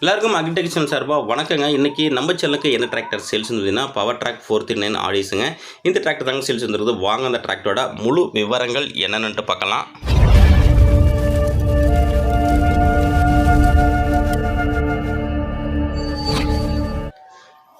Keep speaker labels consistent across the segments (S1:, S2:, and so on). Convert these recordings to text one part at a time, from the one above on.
S1: எல்லாருக்கும் அக்ரிடெக்ஷன் சார்பாக வணக்கங்க. இன்றைக்கி நம்ம சேனலுக்கு என்ன டிராக்டர் சேல்ஸ் இருந்ததுன்னா power track four three nine ஆடிஸுங்க. இந்த டிராக்டர் தாங்க சேல்ஸ் இருந்தது வாங்க அந்த டிராக்டரோட முழு விவரங்கள் என்னென்னுட்டு பார்க்கலாம்.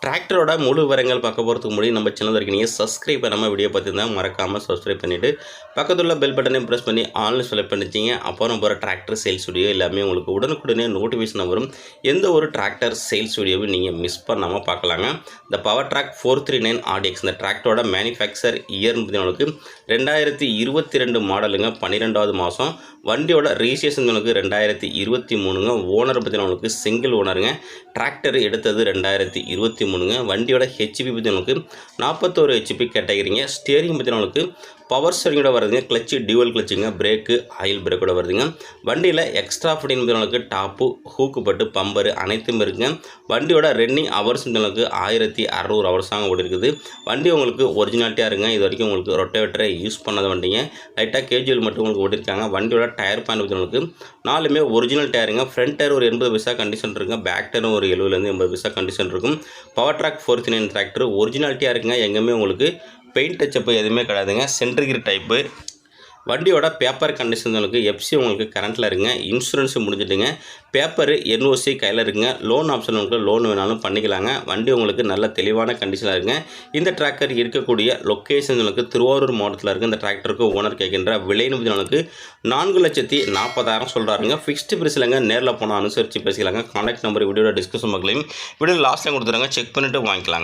S1: டிராக்டரோட முழு விவரங்கள் பார்க்க போகிறதுக்கு முன்னாடி நம்ம சேனல் வரைக்கும் நீங்கள் சப்ஸ்கிரைப் பண்ணாமல் வீடியோ பார்த்துருந்தா மறக்காமல் சப்ஸ்கிரைப் பண்ணிவிட்டு பக்கத்தில் உள்ள பெல் பட்டனையும் ப்ரெஸ் பண்ணி ஆன்லைன் செலக்ட் பண்ணிச்சிங்க அப்புறம் போகிற டிராக்டர் சேல்ஸ் வீடியோ எல்லாமே உங்களுக்கு உடனுக்குடனே நோட்டிஃபிகேஷன் வரும். எந்த ஒரு டிராக்டர் சேல்ஸ் வீடியோவும் நீங்கள் மிஸ் பண்ணாமல் பார்க்கலாங்க. இந்த Powertrac four three nine RDX இந்த டிராக்டரோட மேனுஃபேக்சர் இயர் உங்களுக்கு ரெண்டாயிரத்தி இருபத்தி ரெண்டு மாடலுங்க பன்னிரெண்டாவது மாதம் வண்டியோட ரிஜிஸ்ட்ரேஷன் உங்களுக்கு ரெண்டாயிரத்தி இருபத்தி மூணுங்க. ஓனர் பற்றினவங்களுக்கு சிங்கிள் ஓனருங்க டிராக்டர் எடுத்தது ரெண்டாயிரத்தி இருபத்தி மூணு மூணுங்க வண்டியோட ஹெச்பி பற்றினவங்களுக்கு நாற்பத்தோரு ஹெச்பி கேட்டகரிங்க. ஸ்டியரிங் பற்றினவங்களுக்கு பவர் ஸ்டரிங்கோட வருதுங்க. கிளச்சு டியூவல் கிளச்சுங்க பிரேக்கு ஆயில் பிரேக்கோட வருதுங்க. வண்டியில் எக்ஸ்ட்ரா ஃபிட்டிங் பற்றினவங்களுக்கு டாப்பு ஹூக்கு பட்டு பம்பரு அனைத்தும் இருக்குங்க. வண்டியோட ரன்னிங் ஹவர்ஸ் உங்களுக்கு ஆயிரத்தி அறநூறு ஹவர்ஸாக ஓடி இருக்குது வண்டி உங்களுக்கு ஒரிஜினாலிட்டியாக இருங்க இது வரைக்கும் உங்களுக்கு ரொட்டவேட்டரை யூஸ் பண்ணாத வண்டிங்க. லைட்டாக கேஜுவல் மட்டும் உங்களுக்கு ஓடிருக்காங்க. வண்டியோட டயர் பாயிண்ட் உங்களுக்கு நாலுமே ஒரிஜினல் டயருங்க ஃப்ரண்ட் டயர் ஒரு எண்பது பைசா கண்டிஷன் இருக்குங்க. பேக் டயரும் ஒரு எழுபதுலேருந்து எண்பது பைசா கண்டிஷன் இருக்கும். Powertrac fourth nine tractor ஒரிஜினாலிட்டியாக இருக்குங்க. எங்கேயுமே உங்களுக்கு பெயிண்ட் டச்சப்பு எதுவுமே கிடையாதுங்க. சென்ட்ரிகிர் டைப்பு வண்டியோட பேப்பர் கண்டிஷன் உங்களுக்கு எஃப்சி உங்களுக்கு கரண்ட்டில் இருங்க. இன்சூரன்ஸ் முடிஞ்சிட்டுங்க. பேப்பர் என்ஓசி கையில் இருங்க. லோன் ஆப்ஷன் உங்களுக்கு லோன் வேணாலும் பண்ணிக்கலாங்க. வண்டி உங்களுக்கு நல்ல தெளிவான கண்டிஷனாக இருங்க. இந்த டிராக்டர் இருக்கக்கூடிய லொக்கேஷன் உங்களுக்கு திருவாரூர் மாவட்டத்தில் இருக்க. இந்த டிராக்டருக்கு ஓனர் கேட்கின்ற விலை உங்களுக்கு நான்கு லட்சத்தி நாற்பதாயிரம் சொல்கிறாருங்க ஃபிக்ஸ்டு பிரைஸ்லங்க நேரில் போனால் அனுசரித்து பேசிக்கலாங்க. கான்டாக்ட் நம்பர் வீடியோட டிஸ்கஷன் மக்களையும் வீடியோ லாஸ்ட்டில் கொடுத்துருங்க செக் பண்ணிவிட்டு வாங்கிக்கலாங்க.